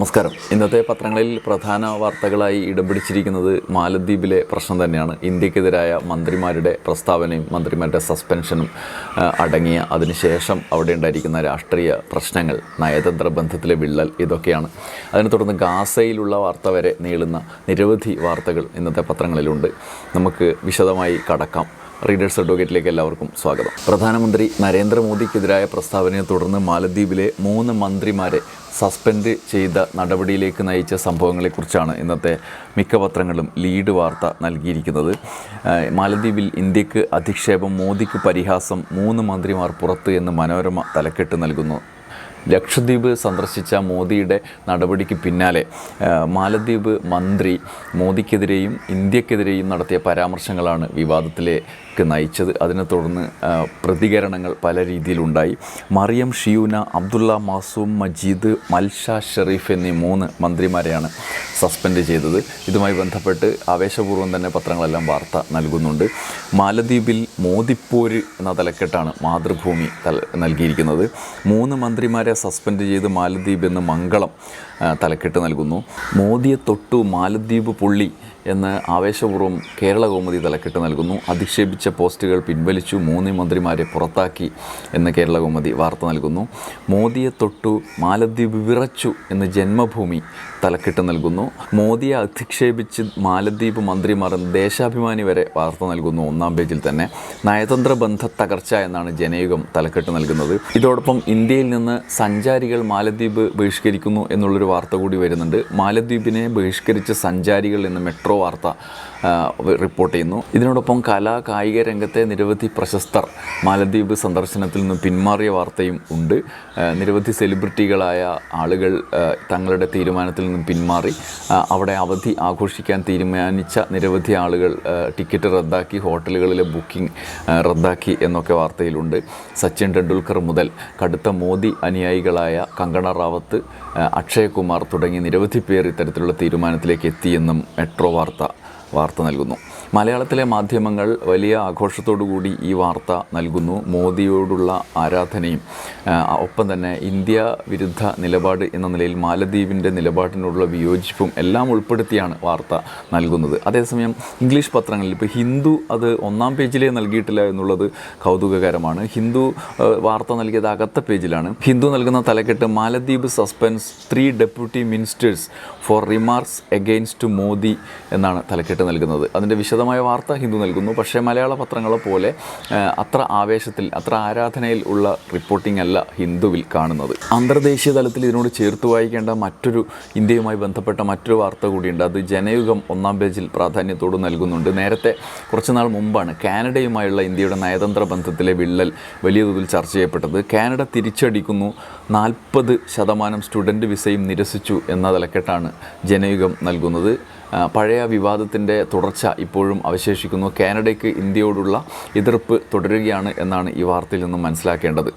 നമസ്കാരം. ഇന്നത്തെ പത്രങ്ങളിൽ പ്രധാന വാർത്തകളായി ഇടം പിടിച്ചിരിക്കുന്നത് മാലദ്വീപിലെ പ്രശ്നം തന്നെയാണ്. ഇന്ത്യക്കെതിരായ മന്ത്രിമാരുടെ പ്രസ്താവനയും മന്ത്രിമാരുടെ സസ്പെൻഷനും അടങ്ങിയ അതിനുശേഷം അവിടെ ഉണ്ടായിരിക്കുന്ന രാഷ്ട്രീയ പ്രശ്നങ്ങൾ നയതന്ത്ര ബന്ധത്തിലെ വിള്ളൽ ഇതൊക്കെയാണ്. അതിനെ തുടർന്ന് ഗാസയിലുള്ള വാർത്ത വരെ നീളുന്ന നിരവധി വാർത്തകൾ ഇന്നത്തെ പത്രങ്ങളിലുണ്ട്. നമുക്ക് വിശദമായി കടക്കാം. റീഡേഴ്സ് അഡ്വക്കേറ്റിലേക്ക് എല്ലാവർക്കും സ്വാഗതം. പ്രധാനമന്ത്രി നരേന്ദ്രമോദിക്കെതിരായ പ്രസ്താവനയെ തുടർന്ന് മാലദ്വീപിലെ മൂന്ന് മന്ത്രിമാരെ സസ്പെൻഡ് ചെയ്ത നടപടിയിലേക്ക് നയിച്ച സംഭവങ്ങളെക്കുറിച്ചാണ് ഇന്നത്തെ മിക്ക പത്രങ്ങളും ലീഡ് വാർത്ത നൽകിയിരിക്കുന്നത്. മാലദ്വീപിൽ ഇന്ത്യയ്ക്ക് അധിക്ഷേപം മോദിക്ക് പരിഹാസം മൂന്ന് മന്ത്രിമാർ പുറത്ത് എന്ന് മനോരമ തലക്കെട്ട് നൽകുന്നു. ലക്ഷദ്വീപ് സന്ദർശിച്ച മോദിയുടെ നടപടിക്ക് പിന്നാലെ മാലദ്വീപ് മന്ത്രി മോദിക്കെതിരെയും ഇന്ത്യക്കെതിരെയും നടത്തിയ പരാമർശങ്ങളാണ് വിവാദത്തിലേക്ക് നയിച്ചത്. അതിനെ തുടർന്ന് പ്രതികരണങ്ങൾ പല രീതിയിലുണ്ടായി. മറിയം ഷിയൂന അബ്ദുള്ള മാസൂം മജീദ് മൽഷ ഷെറീഫ് എന്നീ മൂന്ന് മന്ത്രിമാരെയാണ് സസ്പെൻഡ് ചെയ്തത്. ഇതുമായി ബന്ധപ്പെട്ട് ആവേശപൂർവം തന്നെ പത്രങ്ങളെല്ലാം വാർത്ത നൽകുന്നുണ്ട്. മാലദ്വീപിൽ മോദിപ്പോര് എന്ന തലക്കെട്ടാണ് മാതൃഭൂമി നൽകിയിരിക്കുന്നത്. മൂന്ന് മന്ത്രിമാരെ സസ്പെൻഡ് ചെയ്ത് മാലദ്വീപ് എന്ന് മംഗളം തലക്കെട്ട് നൽകുന്നു. മോദിയെ തൊട്ടു മാലദ്വീപ് പുള്ളി എന്ന് ആവേശപൂർവം കേരള കൗമുദി തലക്കെട്ട് നൽകുന്നു. അധിക്ഷേപിച്ച പോസ്റ്റുകൾ പിൻവലിച്ചു. മൂന്ന് മന്ത്രിമാരെ പുറത്താക്കി എന്ന് കേരള കൗമുദി വാർത്ത നൽകുന്നു. മോദിയെ തൊട്ടു മാലദ്വീപ് വിറച്ചു എന്ന് ജന്മഭൂമി തലക്കെട്ട് നൽകുന്നു. മോദിയെ അധിക്ഷേപിച്ച് മാലദ്വീപ് മന്ത്രിമാർ ദേശാഭിമാനി വരെ വാർത്ത നൽകുന്നു ഒന്നാം പേജിൽ തന്നെ. നയതന്ത്ര ബന്ധ തകർച്ച എന്നാണ് ജനയുഗം തലക്കെട്ട് നൽകുന്നത്. ഇതോടൊപ്പം ഇന്ത്യയിൽ നിന്ന് സഞ്ചാരികൾ മാലദ്വീപ് ബഹിഷ്കരിക്കുന്നു എന്നുള്ളൊരു വാർത്ത കൂടി വരുന്നുണ്ട്. മാലദ്വീപിനെ ബഹിഷ്കരിച്ച സഞ്ചാരികൾ എന്ന് മെട്രോ വാർത്ത റിപ്പോർട്ട് ചെയ്യുന്നു. ഇതിനോടൊപ്പം കലാ കായിക രംഗത്തെ നിരവധി പ്രശസ്തർ മാലദ്വീപ് സന്ദർശനത്തിൽ നിന്ന് പിന്മാറിയ വാർത്തയും ഉണ്ട്. നിരവധി സെലിബ്രിറ്റികളായ ആളുകൾ തങ്ങളുടെ തീരുമാനത്തിൽ നിന്ന് പിന്മാറി. അവിടെ അവധി ആഘോഷിക്കാൻ തീരുമാനിച്ച നിരവധി ആളുകൾ ടിക്കറ്റ് റദ്ദാക്കി ഹോട്ടലുകളിലെ ബുക്കിംഗ് റദ്ദാക്കി എന്നൊക്കെ വാർത്തയിലുണ്ട്. സച്ചിൻ ടെണ്ടുൽക്കർ മുതൽ കടുത്ത മോദി അനുയായികളായ കങ്കണ റാവത്ത് അക്ഷയകുമാർ അക്ഷയ് കുമാർ തുടങ്ങി നിരവധി പേർ ഇത്തരത്തിലുള്ള തീരുമാനത്തിലേക്ക് എത്തിയെന്നും മെട്രോ വാർത്ത വാർത്ത നൽകുന്നു മലയാളത്തിലെ മാധ്യമങ്ങൾ വലിയ ആഘോഷത്തോടു കൂടി ഈ വാർത്ത നൽകുന്നു. മോദിയോടുള്ള ആരാധനയും ഒപ്പം തന്നെ ഇന്ത്യ വിരുദ്ധ നിലപാട് എന്ന നിലയിൽ മാലദ്വീപിന്റെ നിലപാടിനോടുള്ള വിയോജിപ്പും എല്ലാം ഉൾപ്പെടുത്തിയാണ് വാർത്ത നൽകുന്നത്. അതേസമയം ഇംഗ്ലീഷ് പത്രങ്ങളിൽ ഇപ്പോൾ ഹിന്ദു അത് ഒന്നാം പേജിലേ നൽകിയിട്ടില്ല എന്നുള്ളത് കൗതുകകരമാണ്. ഹിന്ദു വാർത്ത നൽകിയത് അകത്ത പേജിലാണ്. ഹിന്ദു നൽകുന്ന തലക്കെട്ട് Maldives suspends three deputy ministers for remarks against Modi എന്നാണ് തലക്കെട്ട് നൽകുന്നത്. അതിന്റെ വിശദമായ വാർത്ത ഹിന്ദു നൽകുന്നു. പക്ഷേ മലയാള പത്രങ്ങളെ പോലെ അത്ര ആവേശത്തിൽ അത്ര ആരാധനയിൽ ഉള്ള റിപ്പോർട്ടിംഗ് അല്ല ഹിന്ദുവിൽ കാണുന്നത്. അന്തർദേശീയ തലത്തിൽ ഇതിനോട് ചേർത്ത് വായിക്കേണ്ട മറ്റൊരു ഇന്ത്യയുമായി ബന്ധപ്പെട്ട മറ്റൊരു വാർത്ത കൂടിയുണ്ട്. അത് ജനയുഗം ഒന്നാം പേജിൽ പ്രാധാന്യത്തോട് നൽകുന്നുണ്ട്. നേരത്തെ കുറച്ചുനാൾ മുമ്പാണ് കാനഡയുമായുള്ള ഇന്ത്യയുടെ നയതന്ത്ര ബന്ധത്തിലെ വിള്ളൽ വലിയ തോതിൽ ചർച്ച ചെയ്യപ്പെട്ടത്. കാനഡ തിരിച്ചടിക്കുന്നു. നാൽപ്പത് ശതമാനം സ്റ്റുഡന്റ് വിസയും നിരസിച്ചു എന്ന തലക്കെട്ടാണ് ജനയുഗം നൽകുന്നത്. പഴയ വിവാദത്തിന്റെ തുടർച്ച ഇപ്പോഴും അവശേഷിക്കുന്നു. കാനഡയ്ക്ക് ഇന്ത്യയോടുള്ള എതിർപ്പ് തുടരുകയാണ് എന്നാണ് ഈ വാർത്തയിൽ നിന്നും മനസ്സിലാക്കേണ്ടത്.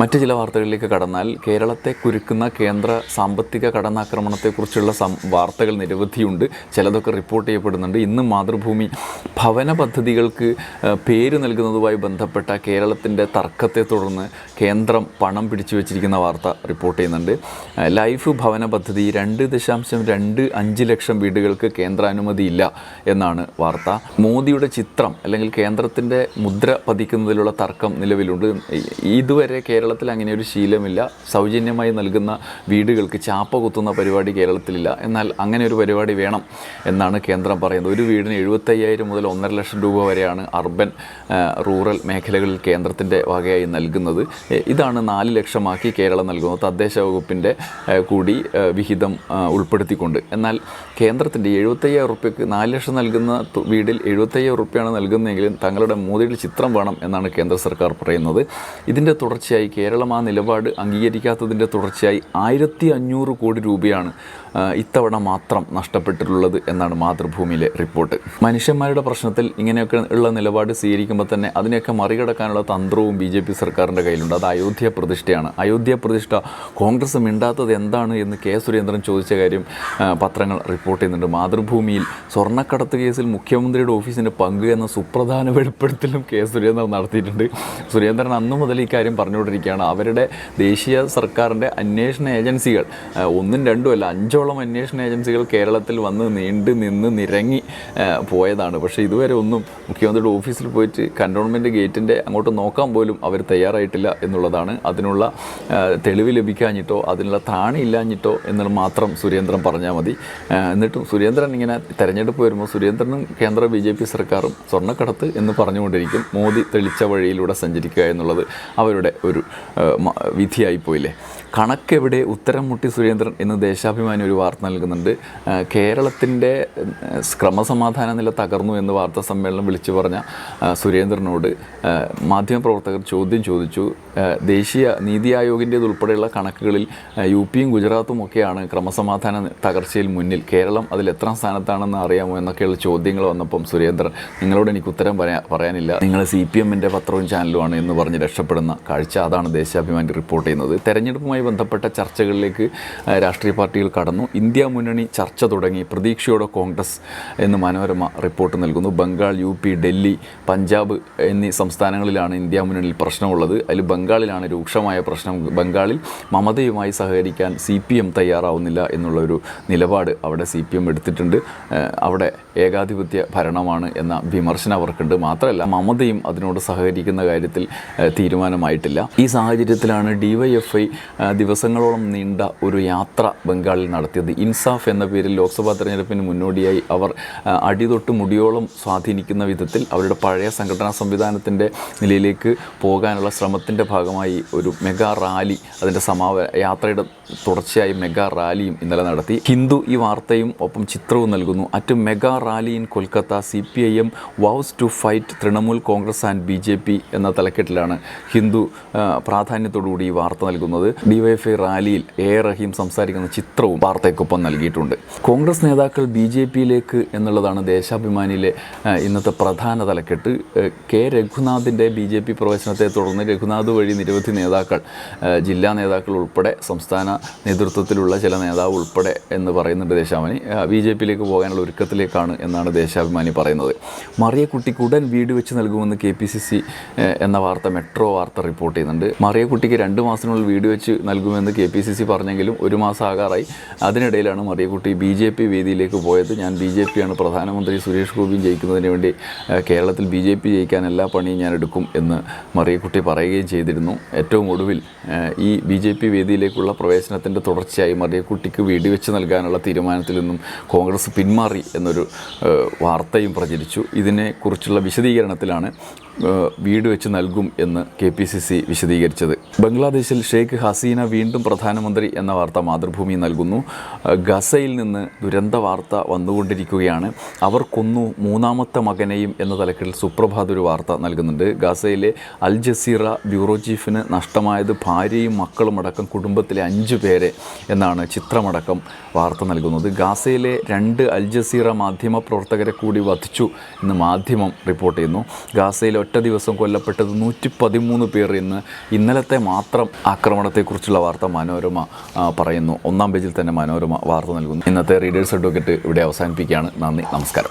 മറ്റ് ചില വാർത്തകളിലേക്ക് കടന്നാൽ കേരളത്തെ കുരുക്കുന്ന കേന്ദ്ര സാമ്പത്തിക കടന്നാക്രമണത്തെക്കുറിച്ചുള്ള വാർത്തകൾ നിരവധിയുണ്ട്. ചിലതൊക്കെ റിപ്പോർട്ട് ചെയ്യപ്പെടുന്നുണ്ട്. ഇന്ന് മാതൃഭൂമി ഭവന പദ്ധതികൾക്ക് പേര് നൽകുന്നതുമായി ബന്ധപ്പെട്ട കേരളത്തിന്റെ തർക്കത്തെ തുടർന്ന് കേന്ദ്രം പണം പിടിച്ചു വച്ചിരിക്കുന്ന വാർത്ത റിപ്പോർട്ട് ചെയ്യുന്നുണ്ട്. ലൈഫ് ഭവന പദ്ധതി രണ്ട് ദശാംശം രണ്ട് അഞ്ച് ലക്ഷം വീടുകൾക്ക് കേന്ദ്രാനുമതിയില്ല എന്നാണ് വാർത്ത. മോദിയുടെ ചിത്രം അല്ലെങ്കിൽ കേന്ദ്രത്തിന്റെ മുദ്ര പതിക്കുന്നതിലുള്ള തർക്കം നിലവിലുണ്ട്. ഇതുവരെ ഇതുവരെ കേരളത്തിൽ അങ്ങനെ ഒരു ശീലമില്ല. സൗജന്യമായി നൽകുന്ന വീടുകൾക്ക് ചാപ്പ കുത്തുന്ന പരിപാടി കേരളത്തിലില്ല. എന്നാൽ അങ്ങനെ ഒരു പരിപാടി വേണം എന്നാണ് കേന്ദ്രം പറയുന്നത്. ഒരു വീടിന് എഴുപത്തയ്യായിരം മുതൽ ഒന്നര ലക്ഷം രൂപ വരെയാണ് അർബൻ റൂറൽ മേഖലകളിൽ കേന്ദ്രത്തിന്റെ വകയായി നൽകുന്നത്. ഇതാണ് നാല് ലക്ഷമാക്കി കേരളം നൽകുന്നത്. തദ്ദേശ വകുപ്പിന്റെ കൂടി വിഹിതം ഉൾപ്പെടുത്തിക്കൊണ്ട്. എന്നാൽ കേന്ദ്രത്തിന്റെ എഴുപത്തയ്യായിരം റുപ്യക്ക് നാല് ലക്ഷം നൽകുന്ന വീടിൽ എഴുപത്തയ്യായിരം റുപ്യാണ് നൽകുന്നതെങ്കിലും തങ്ങളുടെ മോദിയുടെ ചിത്രം വേണം എന്നാണ് കേന്ദ്ര സർക്കാർ പറയുന്നത്. ഇതിന്റെ തുടർച്ചയായി കേരളം ആ നിലപാട് അംഗീകരിക്കാത്തതിന്റെ തുടർച്ചയായി ആയിരത്തി അഞ്ഞൂറ് കോടി രൂപയാണ് ഇത്തവണ മാത്രം നഷ്ടപ്പെട്ടിട്ടുള്ളത് എന്നാണ് മാതൃഭൂമിയിലെ റിപ്പോർട്ട്. മനുഷ്യന്മാരുടെ പ്രശ്നത്തിൽ ഇങ്ങനെയൊക്കെ ഉള്ള നിലപാട് സ്വീകരിക്കുമ്പോൾ തന്നെ അതിനെയൊക്കെ മറികടക്കാനുള്ള തന്ത്രവും ബി ജെ പി സർക്കാരിന്റെ കയ്യിലുണ്ട്. അത് അയോധ്യ പ്രതിഷ്ഠയാണ്. അയോധ്യ പ്രതിഷ്ഠ കോൺഗ്രസ് മിണ്ടാത്തത് എന്താണ് എന്ന് കെ സുരേന്ദ്രൻ ചോദിച്ച കാര്യം പത്രങ്ങൾ റിപ്പോർട്ട് ചെയ്യുന്നുണ്ട്. മാതൃഭൂമിയിൽ സ്വർണക്കടത്ത് കേസിൽ മുഖ്യമന്ത്രിയുടെ ഓഫീസിന്റെ പങ്ക് എന്ന സുപ്രധാന വെളിപ്പെടുത്തലും കെ സുരേന്ദ്രൻ നടത്തിയിട്ടുണ്ട്. സുരേന്ദ്രൻ അന്നു മുതൽ ഈ കാര്യം പറഞ്ഞുകൊണ്ടിരിക്കുകയാണ് പറഞ്ഞിരിക്കുകയാണ് അവരുടെ ദേശീയ സർക്കാരിന്റെ അന്വേഷണ ഏജൻസികൾ ഒന്നും രണ്ടും അല്ല അഞ്ചോളം അന്വേഷണ ഏജൻസികൾ കേരളത്തിൽ വന്ന് നീണ്ടു നിന്ന് നിരങ്ങി പോയതാണ്. പക്ഷേ ഇതുവരെ ഒന്നും മുഖ്യമന്ത്രിയുടെ ഓഫീസിൽ പോയിട്ട് കണ്ടോൺമെന്റ് ഗേറ്റിന്റെ അങ്ങോട്ട് നോക്കാൻ പോലും അവർ തയ്യാറായിട്ടില്ല എന്നുള്ളതാണ്. അതിനുള്ള തെളിവ് ലഭിക്കാഞ്ഞിട്ടോ അതിനുള്ള താണി ഇല്ലാഞ്ഞിട്ടോ മാത്രം സുരേന്ദ്രൻ പറഞ്ഞാൽ മതി. എന്നിട്ടും സുരേന്ദ്രൻ ഇങ്ങനെ തെരഞ്ഞെടുപ്പ് വരുമ്പോൾ സുരേന്ദ്രനും കേന്ദ്ര ബി ജെ പി സർക്കാരും സ്വർണക്കടത്ത് എന്ന് പറഞ്ഞുകൊണ്ടിരിക്കും. മോദി തെളിച്ച വഴിയിലൂടെ സഞ്ചരിക്കുക എന്നുള്ളത് അവരുടെ ഒരു ആ, മ- വിധിയായി പോയില്ലേ കണക്കെവിടെ ഉത്തരം മുട്ടി സുരേന്ദ്രൻ എന്ന് ദേശാഭിമാനി ഒരു വാർത്ത നൽകുന്നുണ്ട്. കേരളത്തിന്റെ ക്രമസമാധാന നില തകർന്നു എന്ന് വാർത്താ സമ്മേളനം വിളിച്ചു പറഞ്ഞ സുരേന്ദ്രനോട് മാധ്യമപ്രവർത്തകർ ചോദ്യം ചോദിച്ചു. ദേശീയ നീതി ആയോഗിന്റേത് ഉൾപ്പെടെയുള്ള കണക്കുകളിൽ യു പിയും ഗുജറാത്തും ഒക്കെയാണ് ക്രമസമാധാന തകർച്ചയിൽ മുന്നിൽ. കേരളം അതിൽ എത്ര സ്ഥാനത്താണെന്ന് അറിയാമോ എന്നൊക്കെയുള്ള ചോദ്യങ്ങൾ വന്നപ്പം സുരേന്ദ്രൻ നിങ്ങളോട് എനിക്ക് ഉത്തരം പറയാ പറയാനില്ല. നിങ്ങൾ സി പി എമ്മിന്റെ പത്രവും ചാനലുമാണ് എന്ന് പറഞ്ഞ് രക്ഷപ്പെടുന്ന കാഴ്ച. അതാണ് ദേശാഭിമാനി റിപ്പോർട്ട് ചെയ്യുന്നത്. തെരഞ്ഞെടുപ്പുമായി ബന്ധപ്പെട്ട ചർച്ചകളിലേക്ക് രാഷ്ട്രീയ പാർട്ടികൾ കടന്നു. ഇന്ത്യ മുന്നണി ചർച്ച തുടങ്ങി. പ്രതീക്ഷയോടെ കോൺഗ്രസ് എന്ന് മനോരമ റിപ്പോർട്ട് നൽകുന്നു. ബംഗാൾ യു പി ഡൽഹി പഞ്ചാബ് എന്നീ സംസ്ഥാനങ്ങളിലാണ് ഇന്ത്യ മുന്നണിയിൽ പ്രശ്നമുള്ളത്. അതിൽ ബംഗാളിലാണ് രൂക്ഷമായ പ്രശ്നം. ബംഗാളിൽ മമതയുമായി സഹകരിക്കാൻ സി പി എം തയ്യാറാവുന്നില്ല എന്നുള്ളൊരു നിലപാട് അവിടെ സി പി എം എടുത്തിട്ടുണ്ട്. അവിടെ ഏകാധിപത്യ ഭരണമാണ് എന്ന വിമർശനം അവർക്കുണ്ട്. മാത്രമല്ല മമതയും അതിനോട് സഹകരിക്കുന്ന കാര്യത്തിൽ തീരുമാനമായിട്ടില്ല. ഈ സാഹചര്യത്തിലാണ് ഡി വൈ എഫ് ഐ ദിവസങ്ങളോളം നീണ്ട ഒരു യാത്ര ബംഗാളിൽ നടത്തിയത്. ഇൻസാഫ് എന്ന പേരിൽ ലോക്സഭാ തെരഞ്ഞെടുപ്പിന് മുന്നോടിയായി അവർ അടിതൊട്ട് മുടിയോളം സ്വാധീനിക്കുന്ന വിധത്തിൽ അവരുടെ പഴയ സംഘടനാ സംവിധാനത്തിന്റെ നിലയിലേക്ക് പോകാനുള്ള ശ്രമത്തിന്റെ ഭാഗമായി ഒരു മെഗാ റാലി അതിന്റെ സമാപ യാത്രയുടെ തുടർച്ചയായി മെഗാ റാലിയും ഇന്നലെ നടത്തി. ഹിന്ദു ഈ വാർത്തയും ഒപ്പം ചിത്രവും നൽകുന്നു. At mega rally in Kolkata C P I M vows to fight Trinamool Congress and B J P എന്ന തലക്കെട്ടിലാണ് ഹിന്ദു പ്രാധാന്യത്തോടുകൂടി ഈ വാർത്ത നൽകുന്നത് ഡിവൈഎഫ്ഐ റാലിയിൽ എ റഹീം സംസാരിക്കുന്ന ചിത്രവും വാർത്തയ്ക്കൊപ്പം നൽകിയിട്ടുണ്ട്. കോൺഗ്രസ് നേതാക്കൾ ബി ജെ പിയിലേക്ക് എന്നുള്ളതാണ് ദേശാഭിമാനിയിലെ ഇന്നത്തെ പ്രധാന തലക്കെട്ട്. കെ രഘുനാഥിന്റെ ബി ജെ പി പ്രവേശനത്തെ തുടർന്ന് രഘുനാഥ് വഴി നിരവധി നേതാക്കൾ ജില്ലാ നേതാക്കൾ ഉൾപ്പെടെ സംസ്ഥാന നേതൃത്വത്തിലുള്ള ചില നേതാവ് ഉൾപ്പെടെ എന്ന് പറയുന്നുണ്ട് ദേശാഭിമാനി. ബി ജെ പിയിലേക്ക് പോകാനുള്ള ഒരുക്കത്തിലേക്കാണ് എന്നാണ് ദേശാഭിമാനി പറയുന്നത്. മറിയക്കുട്ടിക്ക് ഉടൻ വീട് വെച്ച് നൽകുമെന്ന് കെ പി സി സി എന്ന വാർത്ത മെട്രോ വാർത്ത റിപ്പോർട്ട് ചെയ്യുന്നുണ്ട്. മറിയക്കുട്ടിക്ക് രണ്ട് മാസത്തിനുള്ളിൽ വീട് വെച്ച് നൽകുമെന്ന് കെ പി സി സി പറഞ്ഞെങ്കിലും ഒരു മാസം ആകാറായി. അതിനിടയിലാണ് മറിയക്കുട്ടി ബി ജെ പി വേദിയിലേക്ക് പോയത്. ഞാൻ ബി ജെ പിയാണ് പ്രധാനമന്ത്രി സുരേഷ് ഗോപി ജയിക്കുന്നതിന് വേണ്ടി കേരളത്തിൽ ബി ജെ പി ജയിക്കാൻ എല്ലാ പണിയും ഞാൻ എടുക്കും എന്ന് മറിയക്കുട്ടി പറയുകയും ചെയ്തിരുന്നു. ഏറ്റവും ഒടുവിൽ ഈ ബി ജെ പി വേദിയിലേക്കുള്ള പ്രവേശനത്തിന്റെ തുടർച്ചയായി മറിയക്കുട്ടിക്ക് വീട് വെച്ച് നൽകാനുള്ള തീരുമാനത്തിൽ നിന്നും കോൺഗ്രസ് പിന്മാറി എന്നൊരു വാർത്തയും പ്രചരിച്ചു. ഇതിനെക്കുറിച്ചുള്ള വിശദീകരണത്തിലാണ് വീട് വെച്ച് നൽകും എന്ന് കെ പി സി സി വിശദീകരിച്ചത്. ബംഗ്ലാദേശിൽ ഷെയ്ഖ് ഹസീന വീണ്ടും പ്രധാനമന്ത്രി എന്ന വാർത്ത മാതൃഭൂമി നൽകുന്നു. ഗസയിൽ നിന്ന് ദുരന്ത വാർത്ത വന്നുകൊണ്ടിരിക്കുകയാണ്. അവർ കൊന്നു മൂന്നാമത്തെ മകനെയും എന്ന തലക്കെട്ടിൽ സുപ്രഭാത് ഒരു വാർത്ത നൽകുന്നുണ്ട്. ഗസയിലെ അൽ ജസീറ ബ്യൂറോ ചീഫിന് നഷ്ടമായത് ഭാര്യയും മക്കളും അടക്കം കുടുംബത്തിലെ അഞ്ച് പേരെ എന്നാണ് ചിത്രമടക്കം വാർത്ത നൽകുന്നത്. ഗാസയിലെ രണ്ട് അൽ ജസീറ മാധ്യമ പ്രവർത്തകരെ കൂടി വധിച്ചു എന്ന് മാധ്യമം റിപ്പോർട്ട് ചെയ്യുന്നു. ഗാസയിൽ ഒറ്റ ദിവസം കൊല്ലപ്പെട്ടത് നൂറ്റി പതിമൂന്ന് പേർ ഇന്ന് ഇന്നലത്തെ മാത്രം ആക്രമണത്തെക്കുറിച്ചുള്ള വാർത്ത മനോരമ പറയുന്നു. ഒന്നാം പേജിൽ തന്നെ മനോരമ വാർത്ത നൽകുന്നു. ഇന്നത്തെ റീഡേഴ്സ് അഡ്വക്കേറ്റ് ഇവിടെ അവസാനിപ്പിക്കുകയാണ്. നന്ദി നമസ്കാരം.